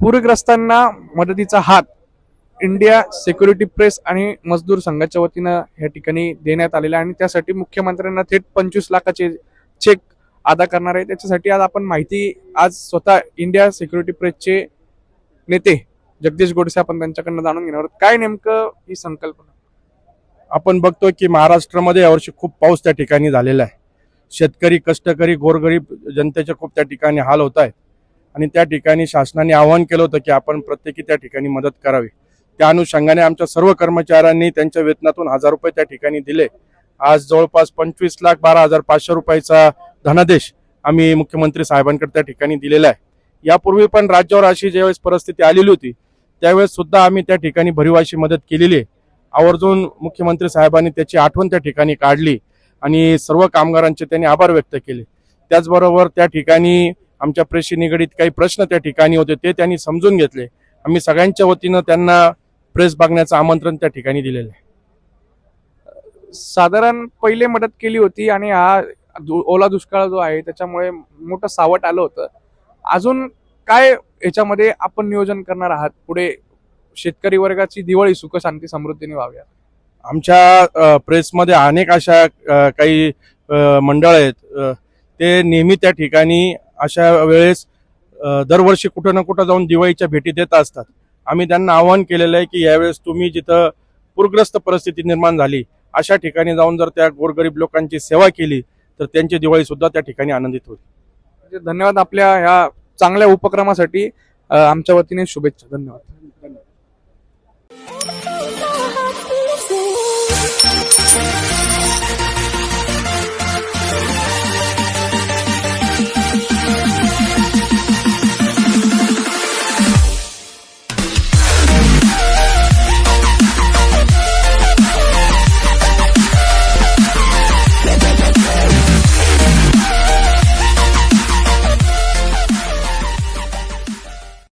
पूरग्रस्तांना मदतीचा हात इंडिया सेक्युरिटी प्रेस आणि मजदूर संघाच्या वतीनं या ठिकाणी देण्यात आलेला आहे. आणि त्यासाठी मुख्यमंत्र्यांना थेट पंचवीस लाखाचे चेक अदा करणार आहे. त्याच्यासाठी आज आपण माहिती आज स्वतः इंडिया सेक्युरिटी प्रेसचे नेते जगदीश गोडसे आपण त्यांच्याकडनं जाणून घेणार आहोत. काय नेमकं ही संकल्पना? आपण बघतो की महाराष्ट्रामध्ये यावर्षी खूप पाऊस त्या ठिकाणी झालेला आहे. शेतकरी कष्टकरी गोरगरीब जनतेचे खूप त्या ठिकाणी हाल होत आहेत. आणि त्या ठिकाणी शासनाने आवाहन केलं होतं की आपण प्रत्येकी त्या ठिकाणी मदत करावी. त्या अनुषंगाने आमच्या सर्व कर्मचाऱ्यांनी त्यांच्या वेतनातून हजार रुपये त्या ठिकाणी दिले. आज जवळपास पंचवीस लाख बारा हजार पाचशे रुपयाचा धनादेश आम्ही मुख्यमंत्री साहेबांकडे त्या ठिकाणी दिलेला आहे. यापूर्वी पण राज्यावर अशी ज्यावेळेस परिस्थिती आलेली होती त्यावेळेस सुद्धा आम्ही त्या ठिकाणी भरीव अशी मदत केलेली आहे. आवर्जून मुख्यमंत्री साहेबांनी त्याची आठवण त्या ठिकाणी काढली आणि सर्व कामगारांचे त्यांनी आभार व्यक्त केले. त्याचबरोबर त्या ठिकाणी आमच्या प्रेशी निगडीत काही प्रश्न त्या ठिकाणी होते ते त्यांनी समजून घेतले. आम्ही सगळ्यांच्या वतीनं त्यांना प्रेस बघण्याचं आमंत्रण त्या ठिकाणी दिलेलं आहे. साधारण पहिले मदत केली होती आणि हा ओला दुष्काळ जो आहे त्याच्यामुळे मोठं सावट आलं होतं. अजून काय याच्यामध्ये आपण नियोजन करणार आहात? पुढे शेतकरी वर्गाची दिवाळी सुख शांती समृद्धीने व्हाव्या आमच्या प्रेसमध्ये अनेक अशा काही मंडळ आहेत. ते नेहमी त्या ठिकाणी अशा वेळेस दरवर्षी कुठं ना कुठं जाऊन दिवाळीच्या भेटी देत असतात. आम्ही त्यांना आवाहन केलेलं आहे की यावेळेस तुम्ही जिथं पूरग्रस्त परिस्थिती निर्माण झाली अशा ठिकाणी जाऊन जर त्या गोरगरीब लोकांची सेवा केली तर त्यांची दिवाळी सुद्धा त्या ठिकाणी आनंदित होईल. म्हणजे धन्यवाद आपल्या ह्या चांगल्या उपक्रमासाठी. आमच्या वतीने शुभेच्छा. धन्यवाद.